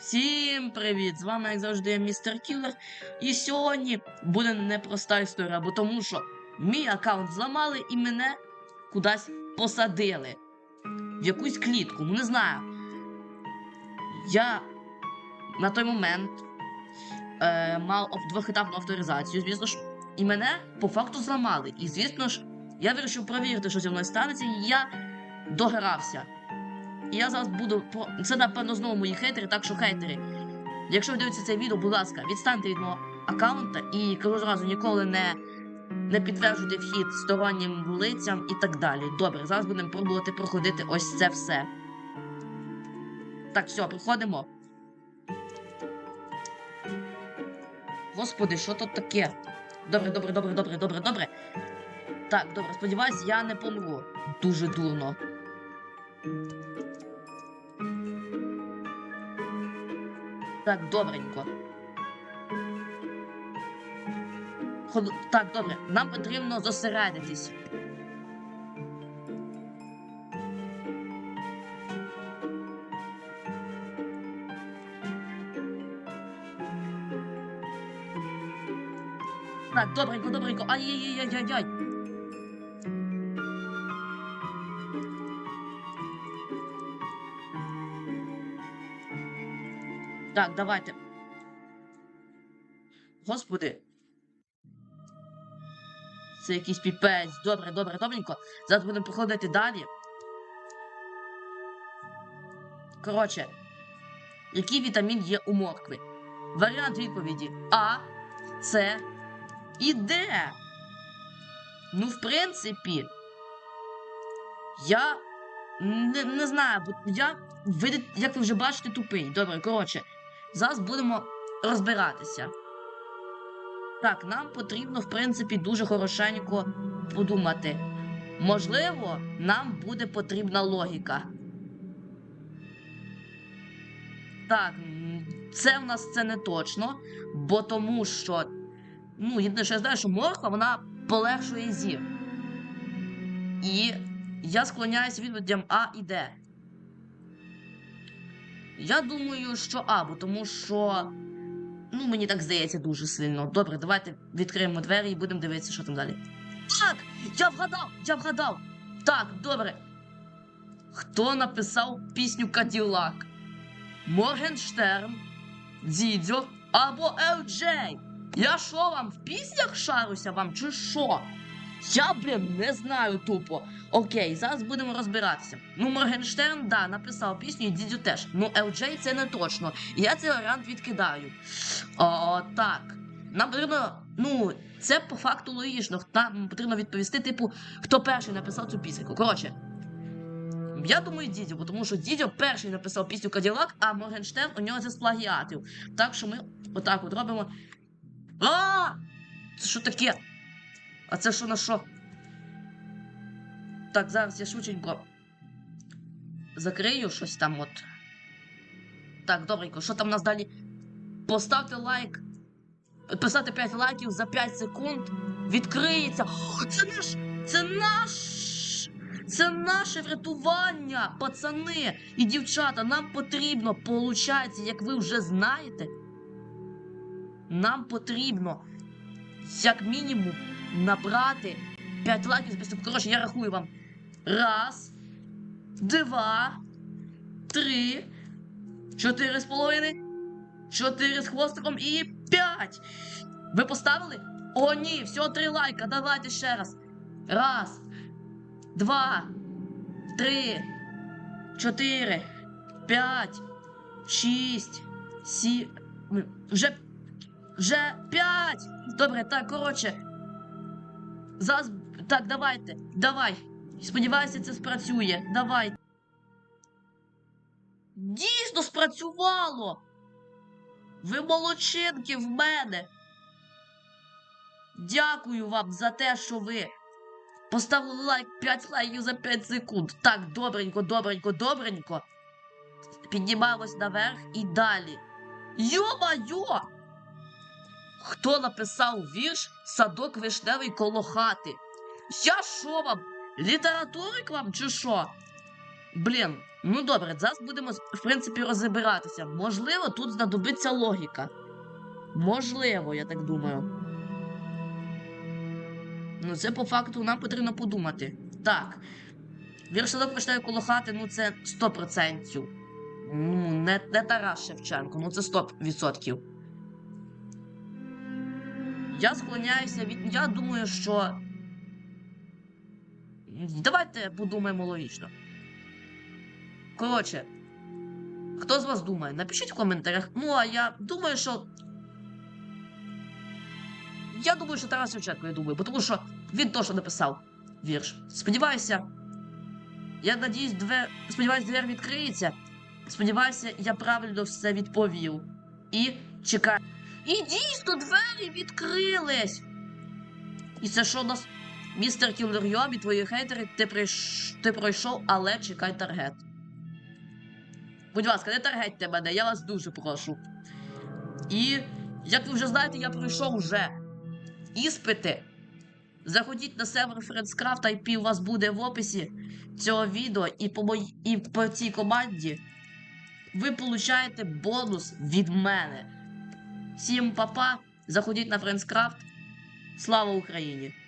Всім привіт! З вами, як завжди, містер Кілер. І сьогодні буде непроста історія, бо тому що мій аккаунт зламали і мене кудись посадили. В якусь клітку, ну не знаю. Я на той момент е, мав ав- двохетапну авторизацію, звісно ж, і мене по факту зламали. І звісно ж, я вирішив перевірити, що зі мною станеться, і я догрався. І я зараз буду. Це, напевно, знову мої хейтери, так що хейтери. Якщо ви дивитеся це відео, будь ласка, відстаньте від мого аккаунта і кажу зразу ніколи не, не підтверджуйте вхід стороннім лицям і так далі. Добре, зараз будемо пробувати проходити ось це все. Так, все, проходимо. Господи, що тут таке? Добре, добре, добре, добре, добре, добре. Так, добре, сподіваюсь, я не помру. Дуже дурно. Так, добренько. Так, добре, нам потрібно зосередитись. Так, добренько, добренько. Ай-яй-яй-яй-яй. Так, давайте. Господи. Це якийсь піпець. Добре, добре, добренько. Зараз будемо проходити далі. Коротше, який вітамін є у моркви? Варіант відповіді А, С і Д. Ну, в принципі, я не, не знаю, бо я, ви, як ви вже бачите, тупий. Добре, коротше, зараз будемо розбиратися. Так, нам потрібно, в принципі, дуже хорошенько подумати. Можливо, нам буде потрібна логіка. Так, це в нас це не точно, бо тому що. Ну, єдине, що я знаю, що морква, вона полегшує зір. І я склоняюся відповідям А і Д. Я думаю, що А, бо тому що. Ну, мені так здається дуже сильно. Добре, давайте відкриємо двері і будемо дивитися, що там далі. Так! Я вгадав! Я вгадав! Так, добре. Хто написав пісню Каділак? Моргенштерн, Дідьо або Елджей? Я що вам в піснях шаруся вам, чи що? Я, блін, не знаю тупо. Окей, зараз будемо розбиратися. Ну, Моргенштерн, да, написав пісню, і Дідю теж. Ну, LJ це не точно. Я цей варіант відкидаю. О, так. Нам потрібно, ну, це по факту логічно. Нам потрібно відповісти, типу, хто перший написав цю пісеньку. Коротше. Я думаю, Дідьо, тому що Дідьо перший написав пісню Каділак, а Моргенштерн у нього це з плагіатів. Так що ми отак от робимо. А! Це що таке? А це що на що? Так, зараз я швиденько закрию щось там от. Так, добренько, що там у нас далі? Поставте лайк. Поставте 5 лайків за 5 секунд. Відкриється. Це наш. Це наш. Це наше врятування, пацани і дівчата. Нам потрібно, получається, як ви вже знаєте. Нам потрібно, як мінімум, набрати 5 лайків з. Коротше, я рахую вам. Раз, два, три, чотири з половиною, чотири з хвостиком і п'ять. Ви поставили? О, ні, всього три лайка. Давайте ще раз. Раз, два, три, чотири, п'ять, шість, сім. Вже. Вже п'ять! Добре, так, коротше. Зараз. Так, давайте. Давай. Сподіваюся, це спрацює. Давай. Дійсно спрацювало! Ви молодчинки в мене. Дякую вам за те, що ви поставили лайк 5 лайків за 5 секунд. Так, добренько, добренько, добренько. Піднімаємось наверх і далі. Йо-майо! Хто написав вірш Садок вишневий коло хати? Я що вам? Літературик вам чи що? Блін, ну добре, зараз будемо в принципі розбиратися. Можливо, тут знадобиться логіка. Можливо, я так думаю. Ну, це по факту нам потрібно подумати. Так. Віршадок прочитає коло хати, ну це 100%. Ну, не, не Тарас Шевченко, ну це 100%. Я склоняюся від. Я думаю, що. Давайте подумаємо логічно. Коротше, хто з вас думає? Напишіть в коментарях. Ну, а я думаю, що. Я думаю, що Тарас Шевченко, я думаю, тому що він теж написав вірш. Сподіваюся. Я надіюсь, двер... сподіваюся, двері відкриється. Сподіваюся, я правильно все відповів. І чекаю. І дійсно двері відкрились. І це що у нас? Містер Кіллер Йобі, твої хейтери, ти, прийш... ти пройшов, але чекай таргет. Будь ласка, не таргетьте мене, я вас дуже прошу. І, як ви вже знаєте, я пройшов вже іспити. Заходіть на сервер Friendscraft, IP у вас буде в описі цього відео, і по, мої... і по цій команді ви получаєте бонус від мене. Всім папа, заходіть на Френдскрафт! Слава Україні!